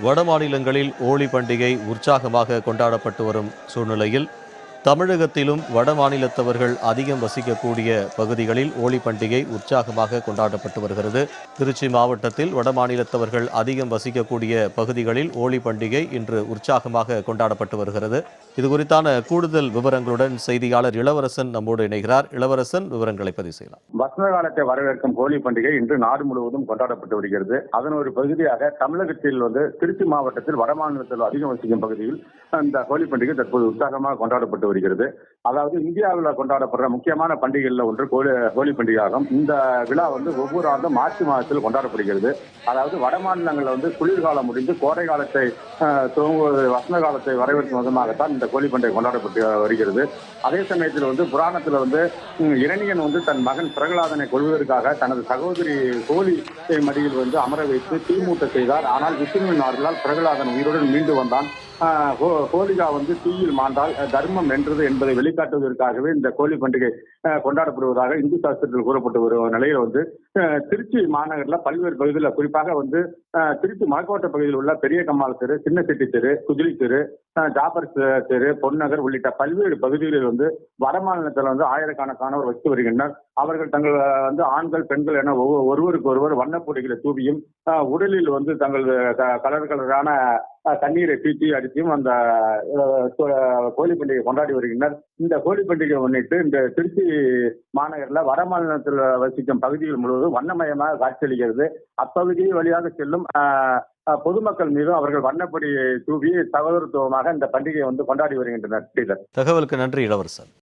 வட மாநிலங்களில் ஹோலி பண்டிகை உற்சாகமாக கொண்டாடப்பட்டு வரும் சூழ்நிலையில் தமிழகத்திலும் வட மாநிலத்தவர்கள் அதிகம் வசிக்கக்கூடிய பகுதிகளில் ஹோலி பண்டிகை உற்சாகமாக கொண்டாடப்பட்டு வருகிறது. திருச்சி மாவட்டத்தில் வட மாநிலத்தவர்கள் அதிகம் வசிக்கக்கூடிய பகுதிகளில் ஹோலி பண்டிகை இன்று உற்சாகமாக கொண்டாடப்பட்டு வருகிறது. இது குறித்தான கூடுதல் விவரங்களுடன் செய்தியாளர் இளவரசன் நம்மோடு இணைகிறார். இளவரசன் விவரங்களை பதிவு செய்யலாம். வசந்த காலத்தை வரவேற்கும் ஹோலி பண்டிகை இன்று நாடு முழுவதும் கொண்டாடப்பட்டு வருகிறது. அதன் ஒரு பகுதியாக தமிழகத்தில் வந்து திருச்சி மாவட்டத்தில் வட மாநிலத்தில் அதிகம் வசிக்கும் பகுதியில் அந்த ஹோலி பண்டிகை தற்போது உற்சாகமாக கொண்டாடப்பட்டு வருகிறது அதாவது இந்தியாவில் கொண்டாடப்படுற முக்கியமான பண்டிகைகளில் ஒன்று கோலி ஹோலி பண்டிகையாகும். இந்த விழா வந்து ஒவ்வொரு ஆண்டும் மார்ச் மாதத்தில் கொண்டாடப்படுகிறது. அதாவது வட மாநிலங்களில் வந்து குளிர்காலம் முடிந்து கோடை காலத்தை துவங்குவது வசந்த காலத்தை வரவேற்கும் விதமாகத்தான் இந்த ஹோலி பண்டிகை கொண்டாடப்பட்டு வருகிறது. அதே சமயத்தில் வந்து புராணத்தில் வந்து இரணியன் வந்து தன் மகன் பிரகலாதனை கொள்வதற்காக தனது சகோதரி கோலி மடியில் வந்து அமர வைத்து தீமூட்ட செய்தார். ஆனால் விஷ்ணுவின் ஆறுகளால் பிரகலாதன் உயிருடன் மீண்டு வந்தான். ஹோலிகா வந்து தீயில் மாண்டால் தர்மம் வென்றது என்பதை வெளிக்காட்டுவதற்காகவே இந்த கோலி பண்டிகை கொண்டாடப்படுவதாக இந்து சாஸ்திரத்தில் கூறப்பட்டு வரும் நிலையில வந்து திருச்சி மாநகரில் பல்வேறு பகுதிகளில் குறிப்பாக வந்து திருச்சி மலக்கோட்டை பகுதியில் உள்ள பெரிய கம்மாள் தெரு சின்ன செட்டி தெரு குஜிலி தெரு ஜாபர் தெரு பொன்னகர் உள்ளிட்ட பல்வேறு பகுதிகளில் வந்து வடமாநிலத்தில் வந்து ஆயிரக்கணக்கானவர் வசித்து வருகின்றனர். அவர்கள் தங்கள் வந்து ஆண்கள் பெண்கள் என ஒவ்வொரு- ஒருவருக்கு ஒருவர் வண்ணப்பொடிகளை தூவியும் உடலில் வந்து தங்கள் க- கலர் கலரான தண்ணீரை பீச்சி அடித்தும் அந்த கோழி பண்டிகை கொண்டாடி வருகின்றனர். இந்த கோழி பண்டிகை முன்னிட்டு இந்த திருச்சி மாநகரில் வட மாநிலத்தில் வசிக்கும் பகுதிகள் முழுவதும் வண்ணமயமாக காட்சியளிக்கிறது. அப்பகுதி வழியாக செல்லும் அஹ், பொதுமக்கள் மீதும் அவர்கள் வண்ணப்படி தூவி சகோதரத்துவமாக இந்த பண்டிகையை வந்து கொண்டாடி வருகின்றனர். தகவலுக்கு நன்றி இளவரசன்